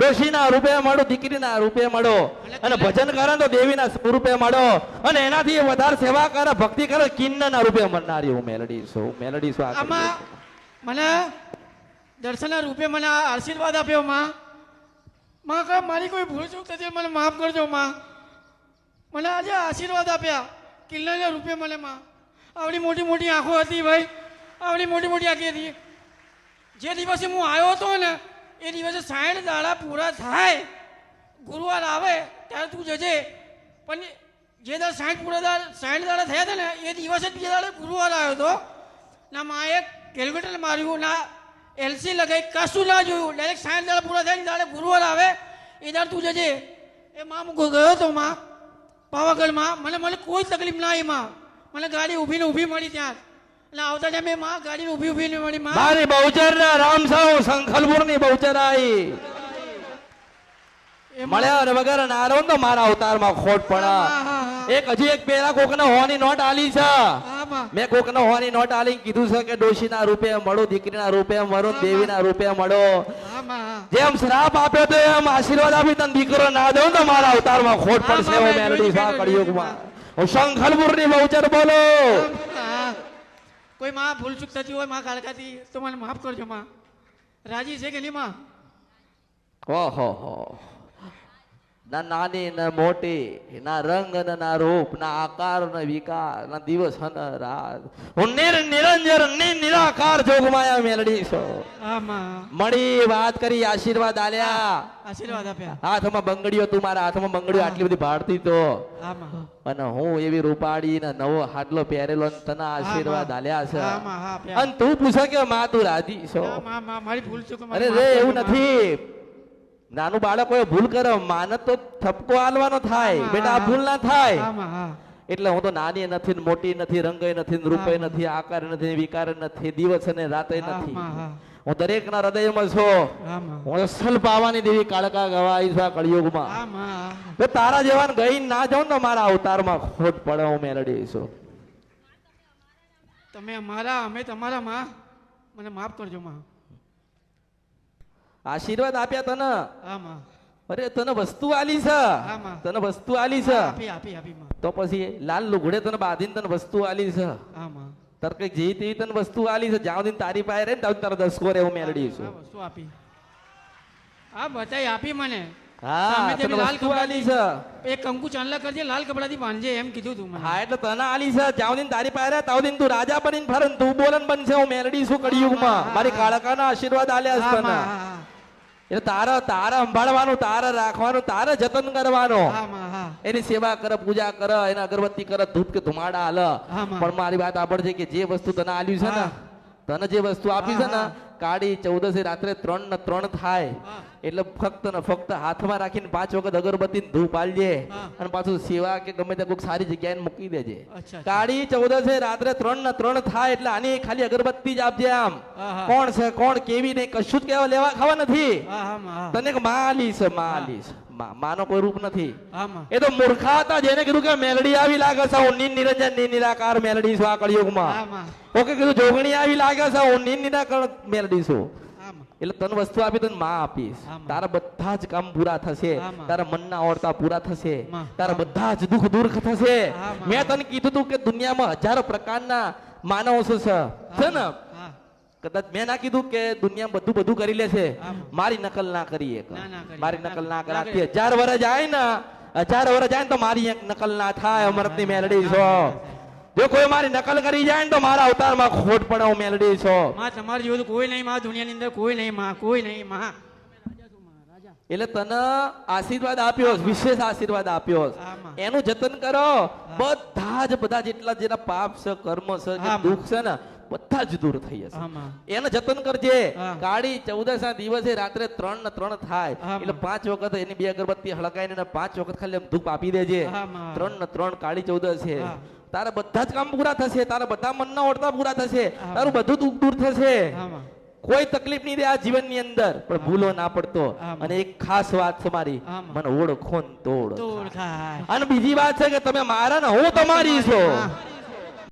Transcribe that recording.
ડોશીના રૂપે મળો દીકરીના રૂપે માડો અને ભજન કરે તો દેવીના રૂપે માડો અને એનાથી વધારે સેવા કરે ભક્તિ કરે કિન્નના રૂપે મળનારી હું મેલડી છું મેલડી છું આમાં મને દર્શનના રૂપે મને આશીર્વાદ આપ્યો માં. માં કા મારી કોઈ ભૂલ ચૂક થતી મને માફ કરજો માં. મને આજે આશીર્વાદ આપ્યા કિલ્લાના રૂપે મને માં. આવડી મોટી મોટી આંખો હતી ભાઈ. આવડી મોટી મોટી આંખી હતી. જે દિવસે હું આવ્યો હતો ને એ દિવસે સાઠ દાડા પૂરા થાય, ગુરુવાર આવે ત્યારે તું જજે. પણ જે દાડા સાઠ પૂરા દાડ સાઠ દાડા થયા હતા ને, એ દિવસે જ બીજા દાડે ગુરુવાર આવ્યો હતો. ના, માએ કેલ્ક્યુલેટર માર્યું, ના એલસી લગાવી કશું ના જોયું. ડાયરેક્ટ સાઠ દાડા પૂરા થાય ને, દાડે ગુરુવાર આવે, એ દાડે તું જજે. એ માં ગયો હતો માં, પાવાગઢમાં. મને મને કોઈ તકલીફ ના એમાં મને ગાડી ઊભી ને ઊભી મળી ત્યાં. એટલે આવતા ટાઈમે માં ગાડી ઊભી ઊભી ને મળી માં મારી બહુચર ના રામ સૌ સંખલપુરની બહુચર મળ્યા અને વગર નારો તો મારા અવતારમાં ખોટ હા, હા, પડે. એક હજી એક પેલા કોકને હોની નોટ આલી છે. મેં કોક ને હોની નોટ આલી કીધું છે કે ડોશીના રૂપે મળો દીકરી ના રૂપે મળો દેવીના રૂપે મળો. જેમ શ્રાપ આપ્યો તો એમ આશીર્વાદ આપી તને દીકરો ના દઉં તો મારા અવતારમાં ખોટ હા, પડશે હું મેલડી સા કળિયુગમાં. હું શંખલપુરની બહુચર બોલો. કોઈ માં ભૂલ ચૂક થતી હોય, માં કાળકાથી તો મને માફ કરજો, માં. રાજી છે કે નહીં, માં? ઓહો, હો. ના નાની ના મોટી ના રંગ ને ના રૂપ ના આકાર ને વિકાર ના દિવસ ને રાત. હું નિર નિરંજન નિ નિરાકાર જોગમાયા મેલડી છો. મળી વાત કરી આશીર્વાદ આલ્યા. આશીર્વાદ આપ્યા. હાથમાં બંગડીઓ તું મારા હાથમાં બંગડીઓ આટલી બધી ભાડતી તો. અને હું એવી રૂપાડી ને નવો હાડલો પહેરેલો તને આશીર્વાદ આલ્યા છે. અને તું પૂછે કે માં તું રાજી છો? અરે રે એવું નથી. નાનું બાળક હોય ભૂલ કરે. માને તો ઠપકો આલવાનો થાય. બેટા આ ભૂલ ના થાય. એટલે હું તો નાની નથી ને મોટી નથી રંગય નથી રૂપે નથી આકાર નથી વિકાર નથી દિવસ અને રાતે નથી. હું દરેક ના હૃદયમાં છો. હું અસલ પાવાની દેવી કાળકા ગવાઈ છું આ કળિયુગમાં તો તારા જવાન ગઈ ના જાઉં તો મારા અવતારમાં ખોટ પડે હું મેળડી છું. તમે અમારા અમે તમારા માં મને માફ કરજો માં. આશીર્વાદ આપ્યા તને? અરે તને વસ્તુ આલી છે. તને વસ્તુ આલી છે. તો પછી લાલ લુગડે તને બાંધીને તને વસ્તુ આલી છે. તાર કઈ જેવી તેવી તને વસ્તુ આલી છે. જ્યાં સુધી તારી પાસે રહે ને સુધી તારો દસકો રે હું મેળવી છું વસ્તુ આપી? આ બચાઈ આપી મને. હા તને વસ્તુ આલી છે. એક કંકુ ચાંદલા કરજે લાલ કપડાથી બાંધજે એમ કીધું તું મને. હા એટલે તને આલી છે. તારી પાસે ત્યાં તું રાજા બનીને ફરન તું બોલન બનશે હું મેલડી છું કળિયુગમાં મારી. કાળકાના આશીર્વાદ આલ્યા છે તને. એટલે તારે તારે સંભાળવાનું તારે રાખવાનું તારે જતન કરવાનો. એની સેવા કરે પૂજા કરે એને અગરબત્તી કરે ધૂપ કે ધુમાડા હાલ. પણ મારી વાત આપડે છે કે જે વસ્તુ તને આલ્યું છે ને તને જે વસ્તુ આપી છે ને કાળી ચૌદસે રાત્રે ત્રણ ને ત્રણ થાય. એટલે ફક્ત ને ફક્ત હાથમાં રાખીને પાંચ વખત અગરબત્તી ધૂપ આલજે અને પાછું સેવા કે ગમે ત્યાં કોઈક સારી જગ્યાએ મૂકી દેજે. કાળી ચૌદસે રાત્રે ત્રણ ને ત્રણ થાય એટલે આની ખાલી અગરબત્તી જ આપજે આમ. કોણ છે કોણ કેવી નહીં કશું જ કેવા લેવા ખાવા નથી. તને માલી છે માલી છે માનો કોઈ રૂપ નથી. એ તો મૂર્ખા હતા જેને કીધું કે મેલડી આવી લાગે છે નીન નિરંજન નીન નિરાકાર મેલડી છું આ કળિયુગમાં. ઓકે કીધું જોગણી આવી લાગે છે નીન નિરાકાર મેલડી છું. એટલે તને વસ્તુ આપી તને માં આપીશ. તારા બધા જ કામ પૂરા થશે. તારા મનના ઓરતા પૂરા થશે. તારા બધા જ દુઃખ દૂર થશે. મેં તને કીધું તું કે દુનિયામાં હજારો પ્રકારના માનવો છે ને? કદાચ મેં ના કીધું કે દુનિયા બધું બધું કરી લે છે. મારી નકલ ના કરી એક. ના, ના કરી. મારી નકલ ના ના કરાતી હજાર વર્ષ જાય ને હજાર વર્ષ જાય ને તો મારી નકલ ના થાય અમૃતની મેલડી છો. જો કોઈ મારી નકલ કરી જાય ને તો મારા અવતારમાં ખોટ પડે હું મેલડી છો. માં તમારી જેવું કોઈ નહીં માં દુનિયાની અંદર કોઈ નહીં માં કોઈ નહીં માં. એટલે તને આશીર્વાદ આપ્યો વિશેષ આશીર્વાદ આપ્યો માં. એનું જતન કરો. બધા જ બધા જેટલા જેના પાપ છે કર્મ છે માં. દુઃખ છે ને બધા જ દૂર થઈ જશે. એને જતન કરજે. કાળી ચૌદસ દિવસે રાત્રે ત્રણ ને ત્રણ થાય. એટલે પાંચ વખત એની બે અગરબત્તી હળગાઈને પાંચ વખત ખાલી ધૂપ આપી દેજે. ત્રણ ને ત્રણ કાળી ચૌદસ. છે તારા બધા જ કામ પૂરા થશે. તારા બધા મનના ઓળતા પૂરા થશે. તારું બધું દુઃખ દૂર થશે. કોઈ તકલીફ નહીં રહે આ જીવનની અંદર. પણ ભૂલો ના પડતો. અને એક ખાસ વાત છે મારી. મને ઓળખો તોડ. અને બીજી વાત છે કે તમે મારા ને હું તમારી છો.